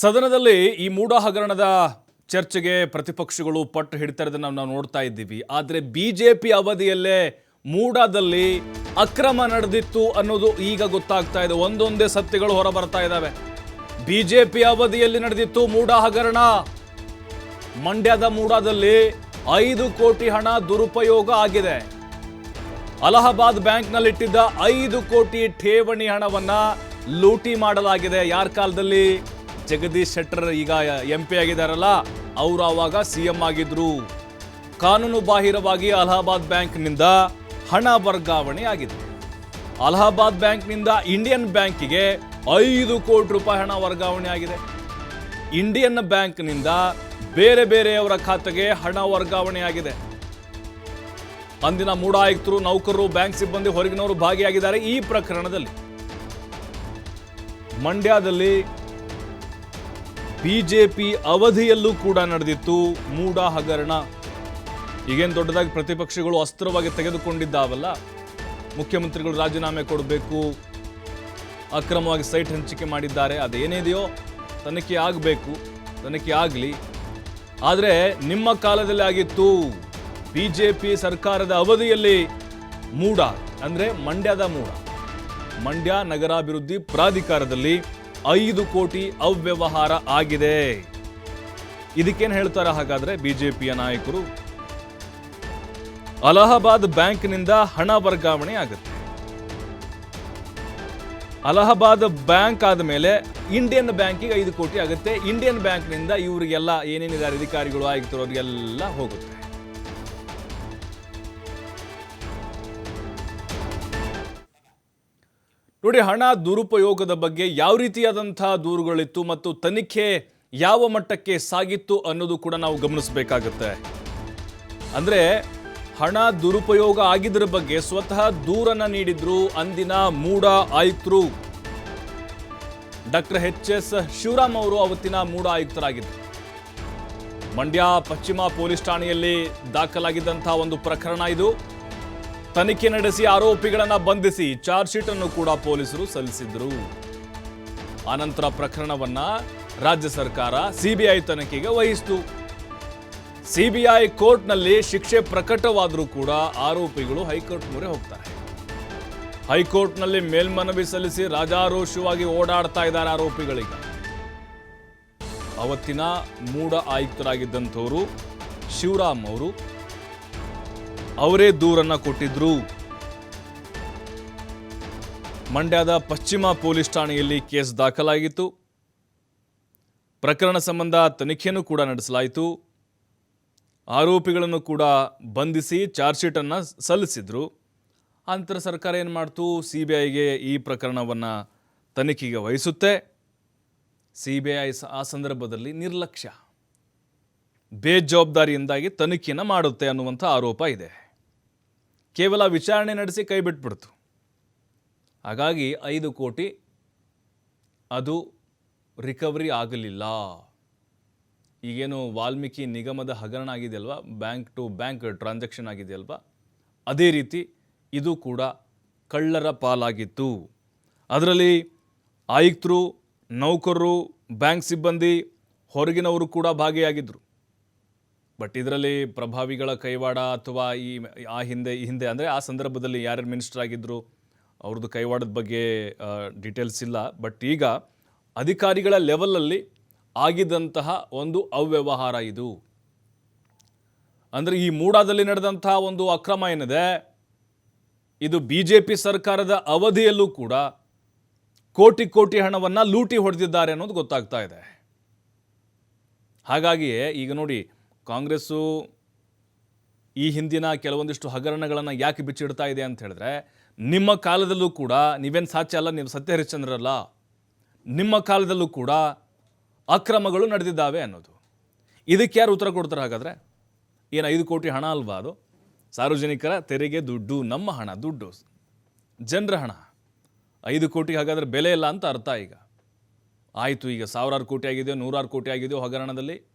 ಸದನದಲ್ಲಿ ಈ ಮೂಢ ಹಗರಣದ ಚರ್ಚೆಗೆ ಪ್ರತಿಪಕ್ಷಗಳು ಪಟ್ಟು ಹಿಡಿತಾ ಇರೋದನ್ನ ನಾವು ನೋಡ್ತಾ ಇದ್ದೀವಿ. ಆದರೆ ಬಿಜೆಪಿ ಅವಧಿಯಲ್ಲೇ ಮೂಡಾದಲ್ಲಿ ಅಕ್ರಮ ನಡೆದಿತ್ತು ಅನ್ನೋದು ಈಗ ಗೊತ್ತಾಗ್ತಾ ಇದೆ. ಒಂದೊಂದೇ ಸತ್ಯಗಳು ಹೊರ ಬರ್ತಾ ಇದ್ದಾವೆ. ಬಿಜೆಪಿ ಅವಧಿಯಲ್ಲಿ ನಡೆದಿತ್ತು ಮೂಡ ಹಗರಣ ಮಂಡ್ಯದ ಮೂಡಾದಲ್ಲಿ ಐದು ಕೋಟಿ ಹಣ ದುರುಪಯೋಗ ಆಗಿದೆ. ಅಲಹಾಬಾದ್ ಬ್ಯಾಂಕ್ನಲ್ಲಿಟ್ಟಿದ್ದ ಐದು ಕೋಟಿ ಠೇವಣಿ ಹಣವನ್ನ ಲೂಟಿ ಮಾಡಲಾಗಿದೆ. ಯಾರ ಕಾಲದಲ್ಲಿ? ಜಗದೀಶ್ ಶೆಟ್ಟರ್ ಈಗ ಎಂ ಪಿ ಆಗಿದ್ದಾರಲ್ಲ, ಅವರು ಆವಾಗ ಸಿ ಎಂ ಆಗಿದ್ರು. ಕಾನೂನು ಬಾಹಿರವಾಗಿ ಅಲಹಾಬಾದ್ ಬ್ಯಾಂಕ್ನಿಂದ ಹಣ ವರ್ಗಾವಣೆ ಆಗಿದೆ. ಅಲಹಾಬಾದ್ ಬ್ಯಾಂಕ್ನಿಂದ ಇಂಡಿಯನ್ ಬ್ಯಾಂಕಿಗೆ ಐದು ಕೋಟಿ ರೂಪಾಯಿ ಹಣ ವರ್ಗಾವಣೆ ಆಗಿದೆ. ಇಂಡಿಯನ್ ಬ್ಯಾಂಕ್ನಿಂದ ಬೇರೆ ಬೇರೆಯವರ ಖಾತೆಗೆ ಹಣ ವರ್ಗಾವಣೆ ಆಗಿದೆ. ಅಂದಿನ ಮೂಡ ಆಯುಕ್ತರು ನೌಕರರು, ಬ್ಯಾಂಕ್ ಸಿಬ್ಬಂದಿ, ಹೊರಗಿನವರು ಭಾಗಿಯಾಗಿದ್ದಾರೆ ಈ ಪ್ರಕರಣದಲ್ಲಿ. ಮಂಡ್ಯದಲ್ಲಿ ಬಿಜೆಪಿ ಅವಧಿಯಲ್ಲೂ ಕೂಡ ನಡೆದಿತ್ತು ಮೂಡ ಹಗರಣ. ಈಗೇನು ದೊಡ್ಡದಾಗಿ ಪ್ರತಿಪಕ್ಷಗಳು ಅಸ್ತ್ರವಾಗಿ ತೆಗೆದುಕೊಂಡಿದ್ದಾವಲ್ಲ, ಮುಖ್ಯಮಂತ್ರಿಗಳು ರಾಜೀನಾಮೆ ಕೊಡಬೇಕು, ಅಕ್ರಮವಾಗಿ ಸೈಟ್ ಹಂಚಿಕೆ ಮಾಡಿದ್ದಾರೆ ಅದೇನಿದೆಯೋ ತನಿಖೆ ಆಗಬೇಕು, ತನಿಖೆ ಆಗಲಿ. ಆದರೆ ನಿಮ್ಮ ಕಾಲದಲ್ಲಿ ಆಗಿತ್ತು ಬಿಜೆಪಿ ಸರ್ಕಾರದ ಅವಧಿಯಲ್ಲಿ ಮೂಡ ಅಂದರೆ ಮಂಡ್ಯದ ಮೂಡ ಮಂಡ್ಯ ನಗರಾಭಿವೃದ್ಧಿ ಪ್ರಾಧಿಕಾರದಲ್ಲಿ ಐದು ಕೋಟಿ ಅವ್ಯವಹಾರ ಆಗಿದೆ. ಇದಕ್ಕೇನು ಹೇಳ್ತಾರೆ ಹಾಗಾದ್ರೆ ಬಿಜೆಪಿಯ ನಾಯಕರು? ಅಲಹಾಬಾದ್ ಬ್ಯಾಂಕ್ನಿಂದ ಹಣ ವರ್ಗಾವಣೆ ಆಗುತ್ತೆ. ಅಲಹಾಬಾದ್ ಬ್ಯಾಂಕ್ ಆದಮೇಲೆ ಇಂಡಿಯನ್ ಬ್ಯಾಂಕಿಗೆ ಐದು ಕೋಟಿ ಆಗುತ್ತೆ. ಇಂಡಿಯನ್ ಬ್ಯಾಂಕ್ನಿಂದ ಇವರಿಗೆಲ್ಲ ಏನೇನಿದ್ದಾರೆ ಅಧಿಕಾರಿಗಳು, ಆಯುಕ್ತರು, ಅವರಿಗೆಲ್ಲ ಹೋಗುತ್ತೆ. ನೋಡಿ, ಹಣ ದುರುಪಯೋಗದ ಬಗ್ಗೆ ಯಾವ ರೀತಿಯಾದಂತಹ ದೂರುಗಳಿತ್ತು ಮತ್ತು ತನಿಖೆ ಯಾವ ಮಟ್ಟಕ್ಕೆ ಸಾಗಿತ್ತು ಅನ್ನೋದು ಕೂಡ ನಾವು ಗಮನಿಸಬೇಕಾಗುತ್ತೆ. ಅಂದ್ರೆ, ಹಣ ದುರುಪಯೋಗ ಆಗಿದ್ರ ಬಗ್ಗೆ ಸ್ವತಃ ದೂರನ್ನ ನೀಡಿದ್ರು, ಅಂದಿನ ಮೂಡ ಆಯುಕ್ತರು. ಡಾಕ್ಟರ್ ಎಚ್ ಎಸ್ ಶಿವರಾಮ್ ಅವರು ಅವತ್ತಿನ ಮೂಡ ಆಯುಕ್ತರಾಗಿದ್ದರು. ಮಂಡ್ಯ ಪಶ್ಚಿಮ ಪೊಲೀಸ್ ಠಾಣೆಯಲ್ಲಿ ದಾಖಲಾಗಿದ್ದಂತಹ ಒಂದು ಪ್ರಕರಣ ಇದು. ತನಿಖೆ ನಡೆಸಿ ಆರೋಪಿಗಳನ್ನು ಬಂಧಿಸಿ ಚಾರ್ಜ್ ಶೀಟ್ ಅನ್ನು ಕೂಡ ಪೊಲೀಸರು ಸಲ್ಲಿಸಿದ್ರು. ಅನಂತರ ಪ್ರಕರಣವನ್ನ ರಾಜ್ಯ ಸರ್ಕಾರ ಸಿಬಿಐ ತನಿಖೆಗೆ ವಹಿಸಿತು. ಸಿಬಿಐ ಕೋರ್ಟ್ನಲ್ಲಿ ಶಿಕ್ಷೆ ಪ್ರಕಟವಾದರೂ ಕೂಡ ಆರೋಪಿಗಳು ಹೈಕೋರ್ಟ್ ಮೊರೆ ಹೋಗ್ತಾರೆ. ಹೈಕೋರ್ಟ್ನಲ್ಲಿ ಮೇಲ್ಮನವಿ ಸಲ್ಲಿಸಿ ರಾಜಾರೋಷವಾಗಿ ಓಡಾಡ್ತಾ ಇದ್ದಾರೆ ಆರೋಪಿಗಳಿಗೆ. ಅವತ್ತಿನ ಮೂಡ ಆಯುಕ್ತರಾಗಿದ್ದಂಥವರು ಶಿವರಾಮ್ ಅವರು ಅವರೇ ದೂರನ್ನ ಕೊಟ್ಟಿದ್ರು. ಮಂಡ್ಯದ ಪಶ್ಚಿಮ ಪೊಲೀಸ್ ಠಾಣೆಯಲ್ಲಿ ಕೇಸ್ ದಾಖಲಾಗಿತ್ತು. ಪ್ರಕರಣ ಸಂಬಂಧ ತನಿಖೆಯನ್ನು ಕೂಡ ನಡೆಸಲಾಯಿತು. ಆರೋಪಿಗಳನ್ನು ಕೂಡ ಬಂಧಿಸಿ ಚಾರ್ಜ್ ಶೀಟನ್ನು ಸಲ್ಲಿಸಿದ್ರು. ಅಂತರ ಸರ್ಕಾರ ಏನು ಮಾಡ್ತು? ಸಿ ಬಿ ಐಗೆ ಈ ಪ್ರಕರಣವನ್ನು ತನಿಖೆಗೆ ವಹಿಸುತ್ತೆ. ಸಿ ಬಿ ಐ ಆ ಸಂದರ್ಭದಲ್ಲಿ ನಿರ್ಲಕ್ಷ್ಯ. ಬೇಜವಾಬ್ದಾರಿಯಿಂದಾಗಿ ತನಿಖೆಯನ್ನು ಮಾಡುತ್ತೆ ಅನ್ನುವಂಥ ಆರೋಪ ಇದೆ. ಕೇವಲ ವಿಚಾರಣೆ ನಡೆಸಿ ಕೈ ಬಿಟ್ಬಿಡ್ತು. ಹಾಗಾಗಿ ಐದು ಕೋಟಿ, ಅದು ರಿಕವರಿ ಆಗಲಿಲ್ಲ. ಈಗೇನು ವಾಲ್ಮೀಕಿ ನಿಗಮದ ಹಗರಣ ಆಗಿದೆಯಲ್ವಾ ಬ್ಯಾಂಕ್ ಟು ಬ್ಯಾಂಕ್ ಟ್ರಾನ್ಸಾಕ್ಷನ್ ಆಗಿದೆಯಲ್ವಾ? ಅದೇ ರೀತಿ ಇದು ಕೂಡ ಕಳ್ಳರ ಪಾಲಾಗಿತ್ತು. ಅದರಲ್ಲಿ ಆಯುಕ್ತರು, ನೌಕರರು, ಬ್ಯಾಂಕ್ ಸಿಬ್ಬಂದಿ, ಹೊರಗಿನವರು ಕೂಡ ಭಾಗಿಯಾಗಿದ್ದರು ಬಟ್ ಇದರಲ್ಲಿ ಪ್ರಭಾವಿಗಳ ಕೈವಾಡ ಅಥವಾ ಈ, ಆ ಹಿಂದೆ, ಈ ಹಿಂದೆ ಅಂದರೆ ಆ ಸಂದರ್ಭದಲ್ಲಿ ಯಾರ್ಯಾರು ಮಿನಿಸ್ಟರ್ ಆಗಿದ್ದರು ಅವ್ರದ್ದು ಕೈವಾಡದ ಬಗ್ಗೆ ಡೀಟೇಲ್ಸ್ ಇಲ್ಲ. ಬಟ್ ಈಗ ಅಧಿಕಾರಿಗಳ ಲೆವೆಲಲ್ಲಿ ಆಗಿದ್ದಂತಹ ಒಂದು ಅವ್ಯವಹಾರ ಇದು. ಅಂದರೆ ಈ ಮೂಡಾದಲ್ಲಿ ನಡೆದಂತಹ ಒಂದು ಅಕ್ರಮ ಏನಿದೆ, ಇದು ಬಿ ಜೆ ಪಿ ಸರ್ಕಾರದ ಅವಧಿಯಲ್ಲೂ ಕೂಡ ಕೋಟಿ ಕೋಟಿ ಹಣವನ್ನು ಲೂಟಿ ಹೊಡೆದಿದ್ದಾರೆ ಅನ್ನೋದು ಗೊತ್ತಾಗ್ತಾ ಇದೆ. ಹಾಗಾಗಿಯೇ ಈಗ ನೋಡಿ ಕಾಂಗ್ರೆಸ್ಸು ಈ ಹಿಂದಿನ ಕೆಲವೊಂದಿಷ್ಟು ಹಗರಣಗಳನ್ನು ಯಾಕೆ ಬಿಚ್ಚಿಡ್ತಾ ಇದೆ ಅಂತ ಹೇಳಿದ್ರೆ, ನಿಮ್ಮ ಕಾಲದಲ್ಲೂ ಕೂಡ ನೀವೇನು ಸಾಧ್ಯ ಅಲ್ಲ, ನೀವು ಸತ್ಯ ಹರಿಶ್ಚಂದ್ರಲ್ಲ ನಿಮ್ಮ ಕಾಲದಲ್ಲೂ ಕೂಡ ಅಕ್ರಮಗಳು ನಡೆದಿದ್ದಾವೆ ಅನ್ನೋದು. ಇದಕ್ಕೆ ಯಾರು ಉತ್ತರ ಕೊಡ್ತಾರೆ ಹಾಗಾದರೆ? ಏನು ಐದು ಕೋಟಿ ಹಣ ಅಲ್ವಾ ಅದು? ಸಾರ್ವಜನಿಕರ ತೆರಿಗೆ, ದುಡ್ಡು, ನಮ್ಮ ಹಣ, ದುಡ್ಡು, ಜನರ ಹಣ. ಐದು ಕೋಟಿ ಹಾಗಾದರೆ ಬೆಲೆ ಇಲ್ಲ ಅಂತ ಅರ್ಥ ಈಗ. ಆಯಿತು ಈಗ ಸಾವಿರಾರು ಕೋಟಿ ಆಗಿದೆಯೋ, ನೂರಾರು ಕೋಟಿ ಆಗಿದೆಯೋ ಹಗರಣದಲ್ಲಿ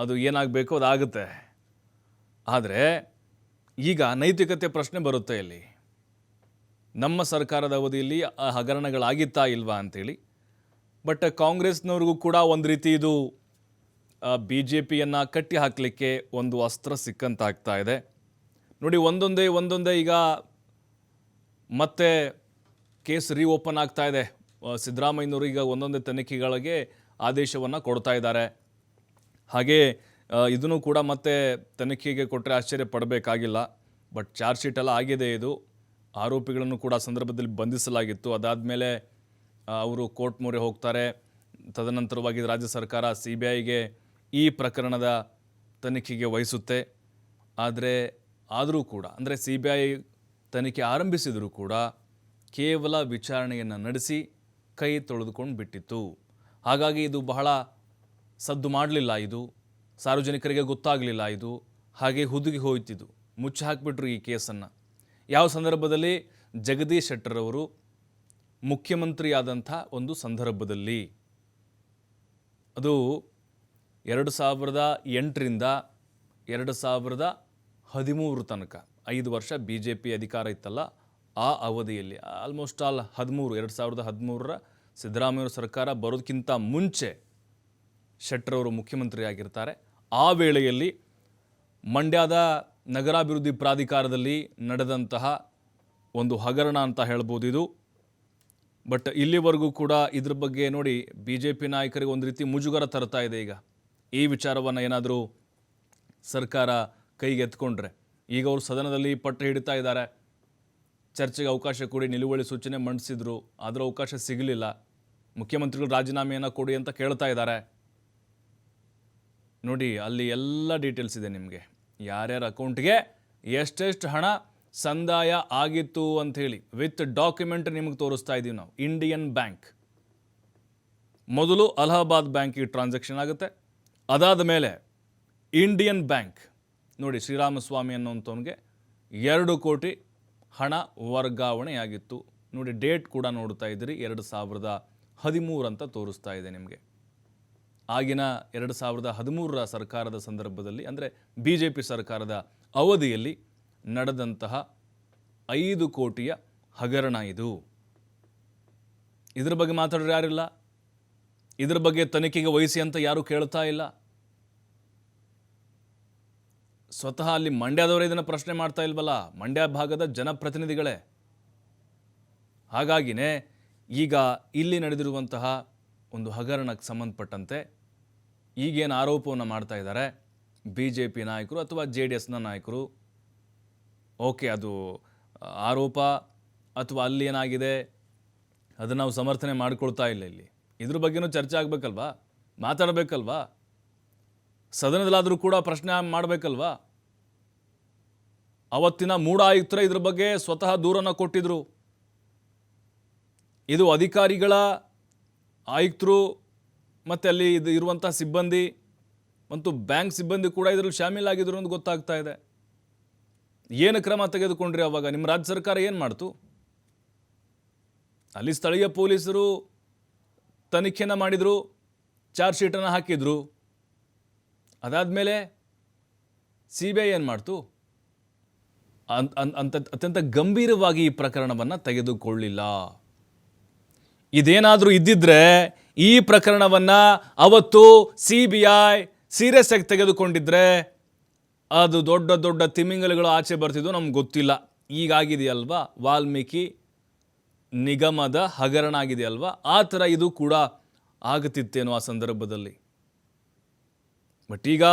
ಅದು ಏನಾಗಬೇಕು ಅದಾಗುತ್ತೆ. ಆದರೆ ಈಗ ನೈತಿಕತೆ ಪ್ರಶ್ನೆ ಬರುತ್ತೆ ಇಲ್ಲಿ. ನಮ್ಮ ಸರ್ಕಾರದ ಅವಧಿಯಲ್ಲಿ ಹಗರಣಗಳಾಗಿತ್ತಾ ಇಲ್ವಾ ಅಂತೇಳಿ. ಬಟ್ ಕಾಂಗ್ರೆಸ್ನವ್ರಿಗೂ ಕೂಡ ಒಂದು ರೀತಿ ಇದು ಬಿ ಜೆ ಪಿಯನ್ನು ಕಟ್ಟಿ ಹಾಕಲಿಕ್ಕೆ ಒಂದು ಅಸ್ತ್ರ ಸಿಕ್ಕಂತಾಗ್ತಾ ಇದೆ. ನೋಡಿ, ಒಂದೊಂದೇ ಒಂದೊಂದೇ ಈಗ ಮತ್ತೆ ಕೇಸ್ ರೀಓಪನ್ ಆಗ್ತಾ ಇದೆ. ಸಿದ್ದರಾಮಯ್ಯನವರು ಈಗ ಒಂದೊಂದೇ ತನಿಖೆಗಳಿಗೆ ಆದೇಶವನ್ನು ಕೊಡ್ತಾ ಇದ್ದಾರೆ. ಹಾಗೆ ಇದನ್ನು ಕೂಡ ಮತ್ತೆ ತನಿಖೆಗೆ ಕೊಟ್ಟರೆ ಆಶ್ಚರ್ಯ ಪಡಬೇಕಾಗಿಲ್ಲ. ಬಟ್ ಚಾರ್ಜ್ ಶೀಟ್ ಎಲ್ಲ ಆಗಿದೆ ಇದು. ಆರೋಪಿಗಳನ್ನು ಕೂಡ ಸಂದರ್ಭದಲ್ಲಿ ಬಂಧಿಸಲಾಗಿತ್ತು. ಅದಾದ ಮೇಲೆ ಅವರು ಕೋರ್ಟ್ ಮೊರೆ ಹೋಗ್ತಾರೆ. ತದನಂತರವಾಗಿ ರಾಜ್ಯ ಸರ್ಕಾರ ಸಿ ಬಿ ಐಗೆ ಈ ಪ್ರಕರಣದ ತನಿಖೆಗೆ ವಹಿಸುತ್ತೆ. ಆದರೆ, ಆದರೂ ಕೂಡ, ಅಂದರೆ ಸಿ ಬಿ ಐ ತನಿಖೆ ಆರಂಭಿಸಿದರೂ ಕೂಡ ಕೇವಲ ವಿಚಾರಣೆಯನ್ನು ನಡೆಸಿ ಕೈ ತೊಳೆದುಕೊಂಡು ಬಿಟ್ಟಿತ್ತು ಹಾಗಾಗಿ ಇದು ಬಹಳ ಸದ್ದು ಮಾಡಲಿಲ್ಲ ಇದು, ಸಾರ್ವಜನಿಕರಿಗೆ ಗೊತ್ತಾಗಲಿಲ್ಲ ಇದು, ಹಾಗೆ ಹುದುಗಿ ಹೋಯ್ತಿದ್ದು ಮುಚ್ಚಿ ಹಾಕಿಬಿಟ್ರು ಈ ಕೇಸನ್ನು. ಯಾವ ಸಂದರ್ಭದಲ್ಲಿ? ಜಗದೀಶ್ ಶೆಟ್ಟರ್ ಅವರು ಮುಖ್ಯಮಂತ್ರಿಯಾದಂಥ ಒಂದು ಸಂದರ್ಭದಲ್ಲಿ. ಅದು ಎರಡು ಸಾವಿರದ ಎಂಟರಿಂದ ಎರಡು ಸಾವಿರದ ಹದಿಮೂರು ತನಕ, ಐದು ವರ್ಷ ಬಿ ಜೆ ಪಿ ಅಧಿಕಾರ ಇತ್ತಲ್ಲ, ಆ ಅವಧಿಯಲ್ಲಿ ಆಲ್ಮೋಸ್ಟ್ ಆಲ್ ಹದಿಮೂರು, ಎರಡು ಸಾವಿರದ ಹದಿಮೂರರ ಸಿದ್ದರಾಮಯ್ಯವ್ರ ಸರ್ಕಾರ ಬರೋದಕ್ಕಿಂತ ಮುಂಚೆ ಶೆಟ್ಟರ್ ಮುಖ್ಯಮಂತ್ರಿಯಾಗಿರ್ತಾರೆ. ಆ ವೇಳೆಯಲ್ಲಿ ಮಂಡ್ಯದ ನಗರಾಭಿವೃದ್ಧಿ ಪ್ರಾಧಿಕಾರದಲ್ಲಿ ನಡೆದಂತಹ ಒಂದು ಹಗರಣ ಅಂತ ಹೇಳ್ಬೋದು ಇದು. ಬಟ್ ಇಲ್ಲಿವರೆಗೂ ಕೂಡ ಇದ್ರ ಬಗ್ಗೆ ನೋಡಿ ಬಿ ಜೆ ಪಿ ನಾಯಕರಿಗೆ ಒಂದು ರೀತಿ ಮುಜುಗರ ತರ್ತಾ ಇದೆ ಈಗ. ಈ ವಿಚಾರವನ್ನು ಏನಾದರೂ ಸರ್ಕಾರ ಕೈಗೆ ಎತ್ಕೊಂಡ್ರೆ ಈಗ ಅವರು ಸದನದಲ್ಲಿ ಪಟ್ಟು ಹಿಡಿತಾ ಇದ್ದಾರೆ. ಚರ್ಚೆಗೆ ಅವಕಾಶ ಕೊಡಿ, ನಿಲುವಳಿ ಸೂಚನೆ ಮಂಡಿಸಿದ್ರು. ಅದರ ಅವಕಾಶ ಸಿಗಲಿಲ್ಲ. ಮುಖ್ಯಮಂತ್ರಿಗಳು ರಾಜೀನಾಮೆಯನ್ನು ಕೊಡಿ ಅಂತ ಕೇಳ್ತಾ ಇದ್ದಾರೆ. ನೋಡಿ, ಅಲ್ಲಿ ಎಲ್ಲ ಡೀಟೇಲ್ಸ್ ಇದೆ ನಿಮಗೆ. ಯಾರ್ಯಾರ ಅಕೌಂಟ್ಗೆ ಎಷ್ಟೆಷ್ಟು ಹಣ ಸಂದಾಯ ಆಗಿತ್ತು ಅಂಥೇಳಿ ವಿತ್ ಡಾಕ್ಯುಮೆಂಟ್ ನಿಮಗೆ ತೋರಿಸ್ತಾ ಇದ್ದೀವಿ ನಾವು. ಇಂಡಿಯನ್ ಬ್ಯಾಂಕ್ ಮೊದಲು ಅಲಹಾಬಾದ್ ಬ್ಯಾಂಕಿಗೆ ಟ್ರಾನ್ಸಾಕ್ಷನ್ ಆಗುತ್ತೆ. ಅದಾದ ಮೇಲೆ ಇಂಡಿಯನ್ ಬ್ಯಾಂಕ್ ನೋಡಿ, ಶ್ರೀರಾಮಸ್ವಾಮಿ ಅನ್ನೋಂಥವನಿಗೆ ಎರಡು ಕೋಟಿ ಹಣ ವರ್ಗಾವಣೆಯಾಗಿತ್ತು ನೋಡಿ ಡೇಟ್ ಕೂಡ ನೋಡ್ತಾ ಇದ್ದೀರಿ, ಎರಡು ಸಾವಿರದ ಹದಿಮೂರು ಅಂತ ತೋರಿಸ್ತಾ ಇದೆ ನಿಮಗೆ. ಆಗಿನ ಎರಡು ಸಾವಿರದ ಹದಿಮೂರರ ಸರ್ಕಾರದ ಸಂದರ್ಭದಲ್ಲಿ, ಅಂದರೆ ಬಿ ಜೆ ಪಿ ಸರ್ಕಾರದ ಅವಧಿಯಲ್ಲಿ ನಡೆದಂತಹ ಐದು ಕೋಟಿಯ ಹಗರಣ ಇದು. ಇದ್ರ ಬಗ್ಗೆ ಮಾತಾಡೋರು ಯಾರಿಲ್ಲ? ಇದರ ಬಗ್ಗೆ ತನಿಖೆಗೆ ವಹಿಸಿ ಅಂತ ಯಾರೂ ಕೇಳ್ತಾ ಇಲ್ಲ? ಸ್ವತಃ ಅಲ್ಲಿ ಮಂಡ್ಯದವರೇ ಇದನ್ನು ಪ್ರಶ್ನೆ ಮಾಡ್ತಾ ಇಲ್ವಲ್ಲ? ಮಂಡ್ಯ ಭಾಗದ ಜನಪ್ರತಿನಿಧಿಗಳೇ. ಹಾಗಾಗಿನೇ ಈಗ ಇಲ್ಲಿ ನಡೆದಿರುವಂತಹ ಒಂದು ಹಗರಣಕ್ಕೆ ಸಂಬಂಧಪಟ್ಟಂತೆ ಈಗೇನು ಆರೋಪವನ್ನು ಮಾಡ್ತಾ ಇದ್ದಾರೆ ಬಿ ಜೆ ಪಿ ನಾಯಕರು ಅಥವಾ ಜೆ ಡಿ ಎಸ್ನ ನಾಯಕರು? ಓಕೆ, ಅದು ಆರೋಪ ಅಥವಾ ಅಲ್ಲಿ ಏನಾಗಿದೆ? ಅದನ್ನು ನಾವು ಸಮರ್ಥನೆ ಮಾಡಿಕೊಳ್ತಾ ಇಲ್ಲ ಇಲ್ಲಿ. ಇದ್ರ ಬಗ್ಗೆನೂ ಚರ್ಚೆ ಆಗಬೇಕಲ್ವಾ? ಮಾತಾಡಬೇಕಲ್ವಾ? ಸದನದಲ್ಲಾದರೂ ಕೂಡ ಪ್ರಶ್ನೆ ಮಾಡಬೇಕಲ್ವಾ? ಅವತ್ತಿನ ಮೂಢ ಆಯುಕ್ತರ ಇದ್ರ ಬಗ್ಗೆ ಸ್ವತಃ ದೂರನ್ನು ಕೊಟ್ಟಿದ್ರು. ಇದು ಅಧಿಕಾರಿಗಳ, ಆಯುಕ್ತರು ಮತ್ತು ಅಲ್ಲಿ ಇದು ಇರುವಂಥ ಸಿಬ್ಬಂದಿ ಮತ್ತು ಬ್ಯಾಂಕ್ ಸಿಬ್ಬಂದಿ ಕೂಡ ಇದರಲ್ಲಿ ಶಾಮೀಲಾಗಿದ್ರು ಅಂತ ಗೊತ್ತಾಗ್ತಾ ಇದೆ. ಏನು ಕ್ರಮ ತೆಗೆದುಕೊಂಡ್ರಿ ಅವಾಗ? ನಿಮ್ಮ ರಾಜ್ಯ ಸರ್ಕಾರ ಏನು ಮಾಡ್ತು? ಅಲ್ಲಿ ಸ್ಥಳೀಯ ಪೊಲೀಸರು ತನಿಖೆನ ಮಾಡಿದರು, ಚಾರ್ಜ್ ಶೀಟನ್ನು ಹಾಕಿದರು. ಅದಾದಮೇಲೆ ಸಿ ಬಿ ಐ ಏನು ಮಾಡ್ತು? ಅಂತ ಅತ್ಯಂತ ಗಂಭೀರವಾಗಿ ಈ ಪ್ರಕರಣವನ್ನು ತೆಗೆದುಕೊಳ್ಳಿಲ್ಲ. ಇದೇನಾದರೂ ಇದ್ದಿದ್ರೆ ಈ ಪ್ರಕರಣವನ್ನು ಅವತ್ತು ಸಿ ಬಿ ಐ ಸೀರಿಯಸ್ ಆಗಿ ತೆಗೆದುಕೊಂಡಿದ್ರೆ ಅದು ದೊಡ್ಡ ದೊಡ್ಡ ತಿಮಿಂಗಲಗಳು ಆಚೆ ಬರ್ತಿದ್ದು ನಮ್ಗೆ ಗೊತ್ತಿಲ್ಲ. ಈಗಾಗಿದೆಯಲ್ವಾ? ವಾಲ್ಮೀಕಿ ನಿಗಮದ ಹಗರಣ ಆಗಿದೆಯಲ್ವಾ ಆ ಥರ ಇದು ಕೂಡ ಆಗುತ್ತಿತ್ತೇನೋ ಆ ಸಂದರ್ಭದಲ್ಲಿ. ಬಟ್ ಈಗ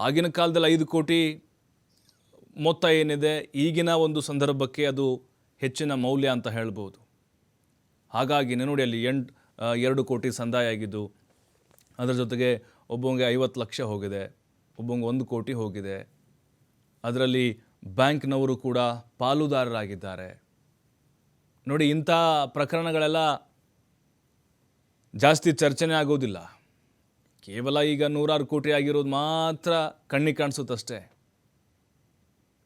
ಆಗಿನ ಕಾಲದಲ್ಲಿ ಐದು ಕೋಟಿ ಮೊತ್ತ ಏನಿದೆ, ಈಗಿನ ಒಂದು ಸಂದರ್ಭಕ್ಕೆ ಅದು ಹೆಚ್ಚಿನ ಮೌಲ್ಯ ಅಂತ ಹೇಳ್ಬೋದು. ಹಾಗಾಗಿ ನೋಡಿ ಅಲ್ಲಿ ಎಂಟು ಎರಡು ಕೋಟಿ ಸಂದಾಯ ಆಗಿದ್ದು, ಅದರ ಜೊತೆಗೆ ಒಬ್ಬಂಗೆ ಐವತ್ತು ಲಕ್ಷ ಹೋಗಿದೆ, ಒಬ್ಬಂಗೆ ಒಂದು ಕೋಟಿ ಹೋಗಿದೆ. ಅದರಲ್ಲಿ ಬ್ಯಾಂಕ್ನವರು ಕೂಡ ಪಾಲುದಾರರಾಗಿದ್ದಾರೆ. ನೋಡಿ, ಇಂಥ ಪ್ರಕರಣಗಳೆಲ್ಲ ಜಾಸ್ತಿ ಚರ್ಚೆನೇ ಆಗೋದಿಲ್ಲ. ಕೇವಲ ಈಗ ನೂರಾರು ಕೋಟಿ ಆಗಿರೋದು ಮಾತ್ರ ಕಣ್ಣಿಗೆ ಕಾಣಿಸುತ್ತಷ್ಟೇ.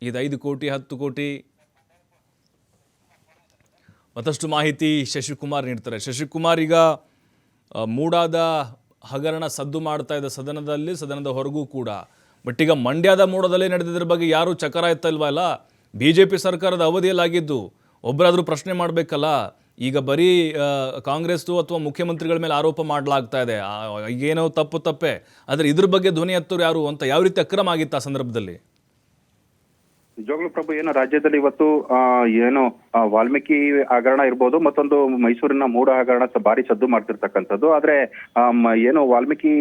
ಇದು ಐದು ಕೋಟಿ, ಹತ್ತು ಕೋಟಿ ಮತ್ತಷ್ಟು ಮಾಹಿತಿ ಶಶಿಕುಮಾರ್ ನೀಡ್ತಾರೆ. ಶಶಿಕುಮಾರ್ ಈಗ ಮೂಡಾದ ಹಗರಣ ಸದ್ದು ಮಾಡ್ತಾ ಇದೆ ಸದನದಲ್ಲಿ, ಸದನದ ಹೊರಗೂ ಕೂಡ. ಬಟ್ ಈಗ ಮಂಡ್ಯದ ಮೂಡದಲ್ಲಿ ನಡೆದಿದ್ರ ಬಗ್ಗೆ ಯಾರೂ ಚಕರ ಎತ್ತಲ್ವಲ್ಲ ಬಿ ಜೆ ಪಿ ಸರ್ಕಾರದ ಅವಧಿಯಲ್ಲಾಗಿದ್ದು ಒಬ್ಬರಾದರೂ ಪ್ರಶ್ನೆ ಮಾಡಬೇಕಲ್ಲ? ಈಗ ಬರೀ ಕಾಂಗ್ರೆಸ್ದು ಅಥವಾ ಮುಖ್ಯಮಂತ್ರಿಗಳ ಮೇಲೆ ಆರೋಪ ಮಾಡಲಾಗ್ತಾ ಇದೆ. ಏನೋ ತಪ್ಪು ತಪ್ಪೆ. ಆದರೆ ಇದ್ರ ಬಗ್ಗೆ ಧ್ವನಿ ಹತ್ತೋರು ಯಾರು ಅಂತ ಯಾವ ರೀತಿ ಅಕ್ರಮ ಆಗಿತ್ತು ಆ ಸಂದರ್ಭದಲ್ಲಿ? ನಿಜವಾಗ್ಲೂ ಪ್ರಭು, ಏನು ರಾಜ್ಯದಲ್ಲಿ ಇವತ್ತು ಏನು ವಾಲ್ಮೀಕಿ ಹಗರಣ ಇರ್ಬೋದು, ಮತ್ತೊಂದು ಮೈಸೂರಿನ ಮೂಡ ಹಗರಣ ಭಾರಿ ಸದ್ದು ಮಾಡ್ತಿರ್ತಕ್ಕಂಥದ್ದು. ಆದ್ರೆ ಏನು ವಾಲ್ಮೀಕಿ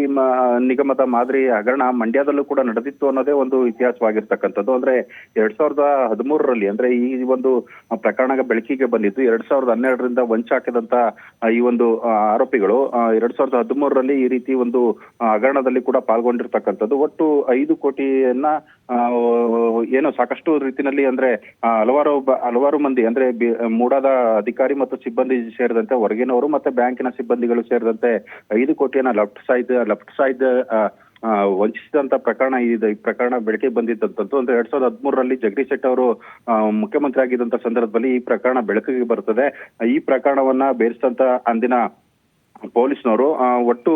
ನಿಗಮದ ಮಾದರಿ ಹಗರಣ ಮಂಡ್ಯದಲ್ಲೂ ಕೂಡ ನಡೆದಿತ್ತು ಅನ್ನೋದೇ ಒಂದು ಇತಿಹಾಸವಾಗಿರ್ತಕ್ಕಂಥದ್ದು. ಅಂದ್ರೆ, ಎರಡ್ ಸಾವಿರದ ಹದಿಮೂರರಲ್ಲಿ, ಅಂದ್ರೆ ಈ ಒಂದು ಪ್ರಕರಣ ಬೆಳಕಿಗೆ ಬಂದಿದ್ದು, ಎರಡ್ ಸಾವಿರದ ಹನ್ನೆರಡರಿಂದ ವಂಚ ಹಾಕಿದಂತ ಈ ಒಂದು ಆರೋಪಿಗಳು ಎರಡ್ ಸಾವಿರದ ಹದಿಮೂರರಲ್ಲಿ ಈ ರೀತಿ ಒಂದು ಹಗರಣದಲ್ಲಿ ಕೂಡ ಪಾಲ್ಗೊಂಡಿರ್ತಕ್ಕಂಥದ್ದು. ಒಟ್ಟು ಐದು ಕೋಟಿಯನ್ನ ಏನು ಸಾಕಷ್ಟು ರೀತಿನಲ್ಲಿ ಅಂದ್ರೆ ಆ, ಹಲವಾರು ಹಲವಾರು ಮಂದಿ ಅಂದ್ರೆ ಮೂಡಾದ ಅಧಿಕಾರಿ ಮತ್ತು ಸಿಬ್ಬಂದಿ ಸೇರಿದಂತೆ ಹೊರಗಿನವರು ಮತ್ತೆ ಬ್ಯಾಂಕಿನ ಸಿಬ್ಬಂದಿಗಳು ಸೇರಿದಂತೆ ಐದು ಕೋಟಿಯನ್ನ ಲೆಫ್ಟ್ ಸೈಡ್ ಲೆಫ್ಟ್ ಸೈಡ್ ವಂಚಿಸಿದಂತ ಪ್ರಕರಣ ಇದೆ ಈ ಪ್ರಕರಣ ಬೆಳಕಿಗೆ ಬಂದಿದ್ದಂತದ್ದು. ಅಂದ್ರೆ ಎರಡ್ ಸಾವಿರದ ಹದಿಮೂರರಲ್ಲಿ ಜಗದೀಶ್ ಶೆಟ್ಟಿ ಅವರು ಮುಖ್ಯಮಂತ್ರಿ ಆಗಿದ್ದಂತ ಸಂದರ್ಭದಲ್ಲಿ ಈ ಪ್ರಕರಣ ಬೆಳಕಿಗೆ ಬರ್ತದೆ. ಈ ಪ್ರಕರಣವನ್ನ ಬೇರಿಸಿದಂತ ಅಂದಿನ ಪೊಲೀಸ್ನವರು ಒಟ್ಟು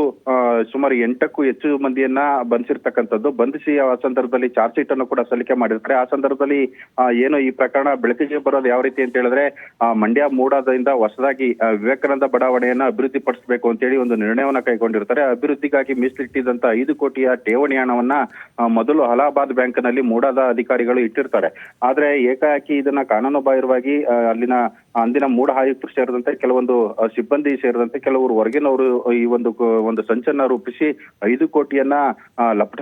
ಸುಮಾರು ಎಂಟಕ್ಕೂ ಹೆಚ್ಚು ಮಂದಿಯನ್ನ ಬಂಧಿಸಿರ್ತಕ್ಕಂಥದ್ದು. ಬಂಧಿಸಿ ಆ ಸಂದರ್ಭದಲ್ಲಿ ಚಾರ್ಜ್ ಶೀಟ್ ಅನ್ನು ಕೂಡ ಸಲ್ಲಿಕೆ ಮಾಡಿರ್ತಾರೆ. ಆ ಸಂದರ್ಭದಲ್ಲಿ ಏನು ಈ ಪ್ರಕರಣ ಬೆಳಕಿಗೆ ಬರೋದು ಯಾವ ರೀತಿ ಅಂತ ಹೇಳಿದ್ರೆ ಮಂಡ್ಯ ಮೂಡಾದಿಂದ ಹೊಸದಾಗಿ ವಿವೇಕಾನಂದ ಬಡಾವಣೆಯನ್ನ ಅಭಿವೃದ್ಧಿ ಪಡಿಸಬೇಕು ಅಂತೇಳಿ ಒಂದು ನಿರ್ಣಯವನ್ನ ಕೈಗೊಂಡಿರ್ತಾರೆ. ಅಭಿವೃದ್ಧಿಗಾಗಿ ಮೀಸಲಿಟ್ಟಿದ್ದಂತ ಐದು ಕೋಟಿಯ ಠೇವಣಿ ಹಣವನ್ನ ಮೊದಲು ಅಲಹಾಬಾದ್ ಬ್ಯಾಂಕ್ನಲ್ಲಿ ಮೂಡಾದ ಅಧಿಕಾರಿಗಳು ಇಟ್ಟಿರ್ತಾರೆ. ಆದ್ರೆ ಏಕಾಏಕಿ ಇದನ್ನ ಕಾನೂನು ಬಾಹಿರವಾಗಿ ಅಲ್ಲಿನ ಅಂದಿನ ಮೂಡ ಆಯುಕ್ತರು ಸೇರಿದಂತೆ ಕೆಲವೊಂದು ಸಿಬ್ಬಂದಿ ಸೇರಿದಂತೆ ಕೆಲವರು ಹೊರಗಿನವರು, ಈ ಒಂದು ಒಂದು ಸಂಚನ್ನ ರೂಪಿಸಿ ಐದು ಕೋಟಿಯನ್ನ ಲಪಟ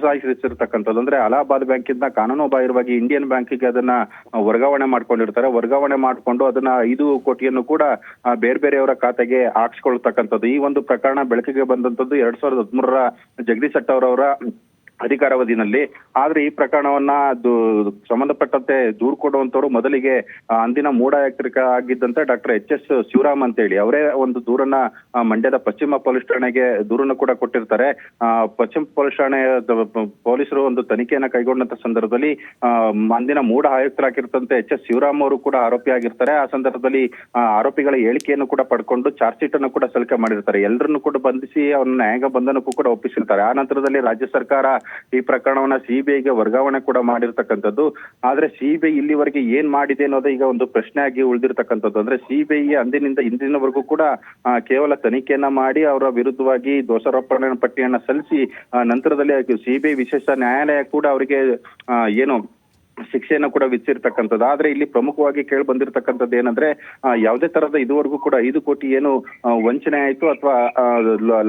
ಅಂದ್ರೆ ಅಲಹಾಬಾದ್ ಬ್ಯಾಂಕ್ ಇಂದ ಕಾನೂನು ಬಾಹಿರವಾಗಿ ಇಂಡಿಯನ್ ಬ್ಯಾಂಕಿಗೆ ಅದನ್ನ ವರ್ಗಾವಣೆ ಮಾಡ್ಕೊಂಡಿರ್ತಾರೆ. ವರ್ಗಾವಣೆ ಮಾಡ್ಕೊಂಡು ಅದನ್ನ ಐದು ಕೋಟಿಯನ್ನು ಕೂಡ ಬೇರೆ ಬೇರೆಯವರ ಖಾತೆಗೆ ಹಾಕ್ಸ್ಕೊಳ್ತಕ್ಕಂಥದ್ದು. ಈ ಒಂದು ಪ್ರಕರಣ ಬೆಳಕಿಗೆ ಬಂದಂತದ್ದು ಎರಡ್ ಸಾವಿರದ ಹದಿಮೂರರ ಜಗದೀಶ್ ಶೆಟ್ಟರ್ ಅಧಿಕಾರಾವಧಿನಲ್ಲಿ. ಆದ್ರೆ ಈ ಪ್ರಕರಣವನ್ನ ಸಂಬಂಧಪಟ್ಟಂತೆ ದೂರು ಕೊಡುವಂತವರು ಮೊದಲಿಗೆ ಅಂದಿನ ಮೂಡ ಆಗಿದ್ದಂತ ಆಗಿದ್ದಂತೆ ಡಾಕ್ಟರ್ ಎಚ್ ಎಸ್ ಶಿವರಾಮ್ ಅಂತ ಹೇಳಿ ಅವರೇ ಒಂದು ದೂರನ್ನ ಮಂಡ್ಯದ ಪಶ್ಚಿಮ ಪೊಲೀಸ್ ಠಾಣೆಗೆ ದೂರನ್ನು ಕೂಡ ಕೊಟ್ಟಿರ್ತಾರೆ. ಪಶ್ಚಿಮ ಪೊಲೀಸ್ ಠಾಣೆ ಪೊಲೀಸರು ಒಂದು ತನಿಖೆಯನ್ನ ಕೈಗೊಂಡಂತ ಸಂದರ್ಭದಲ್ಲಿ ಅಂದಿನ ಮೂಡ ಆಯುಕ್ತರಾಗಿರ್ತಂತೆ ಎಚ್ ಎಸ್ ಶಿವರಾಮ್ ಅವರು ಕೂಡ ಆರೋಪಿ ಆಗಿರ್ತಾರೆ. ಆ ಸಂದರ್ಭದಲ್ಲಿ ಆರೋಪಿಗಳ ಹೇಳಿಕೆಯನ್ನು ಕೂಡ ಪಡ್ಕೊಂಡು ಚಾರ್ಜ್ ಶೀಟ್ ಅನ್ನು ಕೂಡ ಸಲ್ಲಿಕೆ ಮಾಡಿರ್ತಾರೆ. ಎಲ್ಲರನ್ನು ಕೂಡ ಬಂಧಿಸಿ, ಅವ್ರನ್ನ ನ್ಯಾಯಾಂಗ ಬಂಧನಕ್ಕೂ ಕೂಡ ಒಪ್ಪಿಸಿರ್ತಾರೆ. ಆ ನಂತರದಲ್ಲಿ ರಾಜ್ಯ ಸರ್ಕಾರ ಈ ಪ್ರಕರಣವನ್ನ ಸಿಬಿಐಗೆ ವರ್ಗಾವಣೆ ಕೂಡ ಮಾಡಿರ್ತಕ್ಕಂಥದ್ದು. ಆದ್ರೆ ಸಿಬಿಐ ಇಲ್ಲಿವರೆಗೆ ಏನ್ ಮಾಡಿದೆ ಅನ್ನೋದೇ ಈಗ ಒಂದು ಪ್ರಶ್ನೆ ಆಗಿ ಉಳಿದಿರ್ತಕ್ಕಂಥದ್ದು. ಅಂದ್ರೆ ಸಿಬಿಐ ಅಂದಿನಿಂದ ಇಂದಿನವರೆಗೂ ಕೂಡ ಕೇವಲ ತನಿಖೆಯನ್ನ ಮಾಡಿ ಅವರ ವಿರುದ್ಧವಾಗಿ ದೋಷಾರೋಪಣೆ ಪಟ್ಟಿಯನ್ನ ಸಲ್ಲಿಸಿ ನಂತರದಲ್ಲಿ ಸಿಬಿಐ ವಿಶೇಷ ನ್ಯಾಯಾಲಯ ಕೂಡ ಅವರಿಗೆ ಏನು ಶಿಕ್ಷೆಯನ್ನು ಕೂಡ ವಿಧಿಸಿರ್ತಕ್ಕಂಥದ್ದು ಆದ್ರೆ ಇಲ್ಲಿ ಪ್ರಮುಖವಾಗಿ ಕೇಳಿ ಬಂದಿರತಕ್ಕಂಥದ್ದು ಏನಂದ್ರೆ ಯಾವುದೇ ತರಹದ ಇದುವರೆಗೂ ಕೂಡ ಐದು ಕೋಟಿ ಏನು ವಂಚನೆ ಆಯ್ತು ಅಥವಾ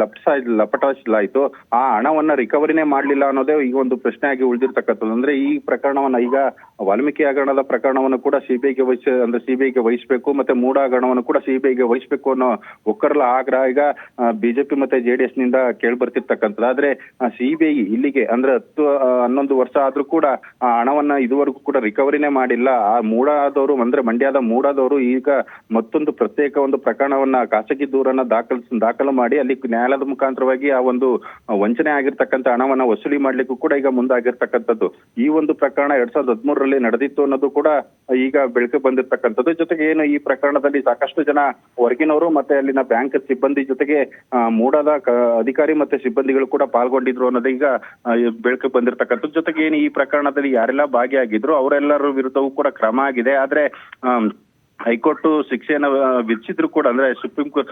ಲಪಟ ಲಪಟಾಯಿಸಲಾಯ್ತು, ಆ ಹಣವನ್ನ ರಿಕವರಿನೇ ಮಾಡಲಿಲ್ಲ ಅನ್ನೋದೇ ಈಗ ಒಂದು ಪ್ರಶ್ನೆ ಆಗಿ ಉಳಿದಿರ್ತಕ್ಕಂಥದ್ದು. ಅಂದ್ರೆ ಈ ಪ್ರಕರಣವನ್ನ ಈಗ ವಾಲ್ಮೀಕಿ ಹಗರಣದ ಪ್ರಕರಣವನ್ನು ಕೂಡ ಸಿಬಿಐಗೆ ವಹಿಸ, ಅಂದ್ರೆ ಸಿಬಿಐಗೆ ವಹಿಸಬೇಕು, ಮತ್ತೆ ಮೂಡ ಹಗರಣವನ್ನು ಕೂಡ ಸಿಬಿಐಗೆ ವಹಿಸಬೇಕು ಅನ್ನೋ ಒಕ್ಕರ್ಲ ಆಗ್ರಹ ಈಗ ಬಿಜೆಪಿ ಮತ್ತೆ ಜೆಡಿಎಸ್ನಿಂದ ಕೇಳಿ ಬರ್ತಿರ್ತಕ್ಕಂಥದ್ದು. ಆದ್ರೆ ಸಿಬಿಐ ಇಲ್ಲಿಗೆ, ಅಂದ್ರೆ ಹತ್ತು ಹನ್ನೊಂದು ವರ್ಷ ಆದ್ರೂ ಕೂಡ ಆ ಹಣವನ್ನ ಇದುವರೆಗೂ ಕೂಡ ರಿಕವರಿನೇ ಮಾಡಿಲ್ಲ. ಆ ಮೂಡಾದವರು ಅಂದ್ರೆ ಮಂಡ್ಯದ ಮೂಡಾದವರು ಈಗ ಮತ್ತೊಂದು ಪ್ರತ್ಯೇಕ ಒಂದು ಪ್ರಕರಣವನ್ನ ಖಾಸಗಿ ದೂರನ್ನ ದಾಖಲಿಸ ದಾಖಲು ಮಾಡಿ ಅಲ್ಲಿ ನ್ಯಾಯಾಲಯದ ಮುಖಾಂತರವಾಗಿ ಆ ಒಂದು ವಂಚನೆ ಆಗಿರ್ತಕ್ಕಂಥ ಹಣವನ್ನ ವಸೂಲಿ ಮಾಡ್ಲಿಕ್ಕೂ ಕೂಡ ಈಗ ಮುಂದಾಗಿರ್ತಕ್ಕಂಥದ್ದು. ಈ ಒಂದು ಪ್ರಕರಣ ಎರಡ್ ಸಾವಿರದ ಹದಿಮೂರರಲ್ಲಿ ನಡೆದಿತ್ತು ಅನ್ನೋದು ಕೂಡ ಈಗ ಬೆಳಕು ಬಂದಿರ್ತಕ್ಕಂಥದ್ದು. ಜೊತೆಗೆ ಏನು ಈ ಪ್ರಕರಣದಲ್ಲಿ ಸಾಕಷ್ಟು ಜನ ಹೊರಗಿನವರು ಮತ್ತೆ ಅಲ್ಲಿನ ಬ್ಯಾಂಕ್ ಸಿಬ್ಬಂದಿ ಜೊತೆಗೆ ಮೂಡದ ಅಧಿಕಾರಿ ಮತ್ತೆ ಸಿಬ್ಬಂದಿಗಳು ಕೂಡ ಪಾಲ್ಗೊಂಡಿದ್ರು ಅನ್ನೋದು ಈಗ ಬೆಳಕು ಬಂದಿರ್ತಕ್ಕಂಥದ್ದು. ಜೊತೆಗೆ ಏನು ಈ ಪ್ರಕರಣದಲ್ಲಿ ಯಾರೆಲ್ಲ ಭಾಗಿಯಾಗಿದ್ರು ಅವರೆಲ್ಲರ ವಿರುದ್ಧವೂ ಕೂಡ ಕ್ರಮ ಆಗಿದೆ. ಆದ್ರೆ ಹೈಕೋರ್ಟ್ ಶಿಕ್ಷೆಯನ್ನ ವಿಧಿಸಿದ್ರು ಕೂಡ, ಅಂದ್ರೆ ಸುಪ್ರೀಂ ಕೋರ್ಟ್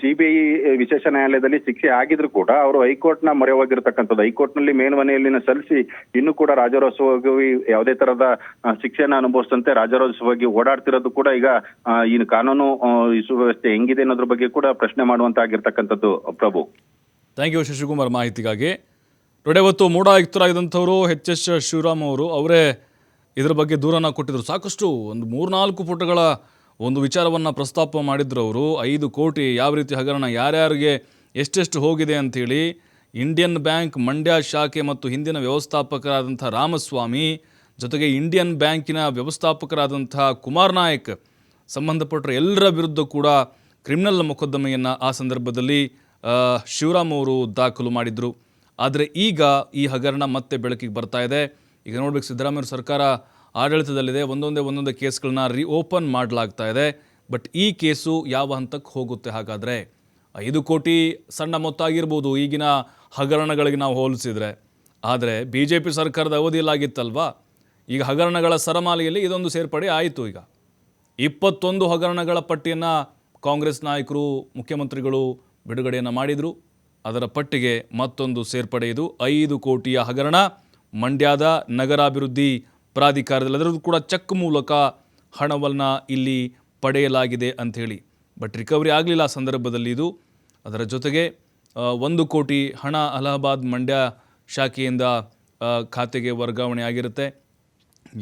ಸಿಬಿಐ ವಿಶೇಷ ನ್ಯಾಯಾಲಯದಲ್ಲಿ ಶಿಕ್ಷೆ ಆಗಿದ್ರು ಕೂಡ, ಅವರು ಹೈಕೋರ್ಟ್ನ ಮೊರೆ ಹೋಗಿರ್ತಕ್ಕಂಥದ್ದು ಹೈಕೋರ್ಟ್ನಲ್ಲಿ ಮೇಲ್ಮನೆಯಲ್ಲಿನ ಸಲ್ಲಿಸಿ, ಇನ್ನು ಕೂಡ ರಾಜರೋಸವಾಗಿ ಯಾವುದೇ ತರದ ಶಿಕ್ಷೆಯನ್ನು ಅನುಭವಿಸದಂತೆ ರಾಜಾರೋತ್ಸವವಾಗಿ ಓಡಾಡ್ತಿರೋದು ಕೂಡ ಈಗ ಈ ಕಾನೂನು ಸುವ್ಯವಸ್ಥೆ ಹೆಂಗಿದೆ ಅನ್ನೋದ್ರ ಬಗ್ಗೆ ಕೂಡ ಪ್ರಶ್ನೆ ಮಾಡುವಂತ ಆಗಿರ್ತಕ್ಕಂಥದ್ದು ಪ್ರಭು. ಥ್ಯಾಂಕ್ ಯು ಶಶಿಕುಮಾರ್ ಮಾಹಿತಿಗಾಗಿ. ಮೂಡ ಆಯುಕ್ತರಾಗಿದ್ದಂಥವರು ಎಚ್ ಎಸ್ ಶಿವರಾಮ್ ಅವರು. ಅವರೇ ಇದರ ಬಗ್ಗೆ ದೂರನ ಕೊಟ್ಟಿದ್ರು. ಸಾಕಷ್ಟು ಒಂದು ಮೂರ್ನಾಲ್ಕು ಪುಟಗಳ ಒಂದು ವಿಚಾರವನ್ನು ಪ್ರಸ್ತಾಪ ಮಾಡಿದ್ರು ಅವರು. ಐದು ಕೋಟಿ ಯಾವ ರೀತಿ ಹಗರಣ, ಯಾರ್ಯಾರಿಗೆ ಎಷ್ಟೆಷ್ಟು ಹೋಗಿದೆ ಅಂಥೇಳಿ ಇಂಡಿಯನ್ ಬ್ಯಾಂಕ್, ಮಂಡ್ಯ ಶಾಖೆ ಮತ್ತು ಹಿಂದಿನ ವ್ಯವಸ್ಥಾಪಕರಾದಂಥ ರಾಮಸ್ವಾಮಿ, ಜೊತೆಗೆ ಇಂಡಿಯನ್ ಬ್ಯಾಂಕಿನ ವ್ಯವಸ್ಥಾಪಕರಾದಂಥ ಕುಮಾರ್ ನಾಯಕ್ ಸಂಬಂಧಪಟ್ಟರೆ ಎಲ್ಲರ ವಿರುದ್ಧ ಕೂಡ ಕ್ರಿಮಿನಲ್ ಮೊಕದ್ದಮೆಯನ್ನು ಆ ಸಂದರ್ಭದಲ್ಲಿ ಶಿವರಾಮ್ ಅವರು ದಾಖಲು ಮಾಡಿದರು. ಆದರೆ ಈಗ ಈ ಹಗರಣ ಮತ್ತೆ ಬೆಳಕಿಗೆ ಬರ್ತಾ ಇದೆ. ಈಗ ನೋಡ್ಬೇಕು ಸಿದ್ದರಾಮಯ್ಯ ಸರ್ಕಾರ ಆಡಳಿತದಲ್ಲಿದೆ. ಒಂದೊಂದೇ ಒಂದೊಂದೇ ಕೇಸ್ಗಳನ್ನ ರೀ ಓಪನ್ ಮಾಡಲಾಗ್ತಾ ಇದೆ. ಬಟ್ ಈ ಕೇಸು ಯಾವ ಹಂತಕ್ಕೆ ಹೋಗುತ್ತೆ ಹಾಗಾದರೆ? ಐದು ಕೋಟಿ ಸಣ್ಣ ಮೊತ್ತ ಆಗಿರ್ಬೋದು ಈಗಿನ ಹಗರಣಗಳಿಗೆ ನಾವು ಹೋಲಿಸಿದರೆ. ಆದರೆ ಬಿ ಜೆ ಪಿ ಸರ್ಕಾರದ ಅವಧಿಯಲ್ಲಾಗಿತ್ತಲ್ವಾ ಈಗ ಹಗರಣಗಳ ಸರಮಾಲೆಯಲ್ಲಿ ಇದೊಂದು ಸೇರ್ಪಡೆ ಆಯಿತು ಈಗ. ಇಪ್ಪತ್ತೊಂದು ಹಗರಣಗಳ ಪಟ್ಟಿಯನ್ನು ಕಾಂಗ್ರೆಸ್ ನಾಯಕರು, ಮುಖ್ಯಮಂತ್ರಿಗಳು ಬಿಡುಗಡೆಯನ್ನು ಮಾಡಿದರು. ಅದರ ಪಟ್ಟಿಗೆ ಮತ್ತೊಂದು ಸೇರ್ಪಡೆ ಇದು. ಐದು ಕೋಟಿಯ ಹಗರಣ. ಮಂಡ್ಯದ ನಗರಾಭಿವೃದ್ಧಿ ಪ್ರಾಧಿಕಾರದಲ್ಲಿ ಅದರದ್ದು ಕೂಡ ಚೆಕ್ ಮೂಲಕ ಹಣವನ್ನು ಇಲ್ಲಿ ಪಡೆಯಲಾಗಿದೆ ಅಂಥೇಳಿ ಬಟ್ ರಿಕವರಿ ಆಗಲಿಲ್ಲ ಆ ಸಂದರ್ಭದಲ್ಲಿ ಇದು. ಅದರ ಜೊತೆಗೆ ಒಂದು ಕೋಟಿ ಹಣ ಅಲಹಾಬಾದ್ ಮಂಡ್ಯ ಶಾಖೆಯಿಂದ ಖಾತೆಗೆ ವರ್ಗಾವಣೆ ಆಗಿರುತ್ತೆ.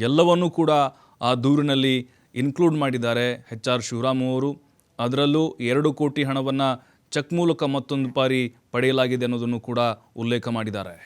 ಎಲ್ಲವನ್ನೂ ಕೂಡ ಆ ದೂರಿನಲ್ಲಿ ಇನ್ಕ್ಲೂಡ್ ಮಾಡಿದ್ದಾರೆ ಎಚ್ ಆರ್ ಶಿವರಾಮು ಅವರು. ಅದರಲ್ಲೂ ಎರಡು ಕೋಟಿ ಹಣವನ್ನು ಚೆಕ್ ಮೂಲಕ ಮತ್ತೊಂದು ಬಾರಿ ಪಡೆಯಲಾಗಿದೆ ಅನ್ನೋದನ್ನು ಕೂಡ ಉಲ್ಲೇಖ ಮಾಡಿದ್ದಾರೆ.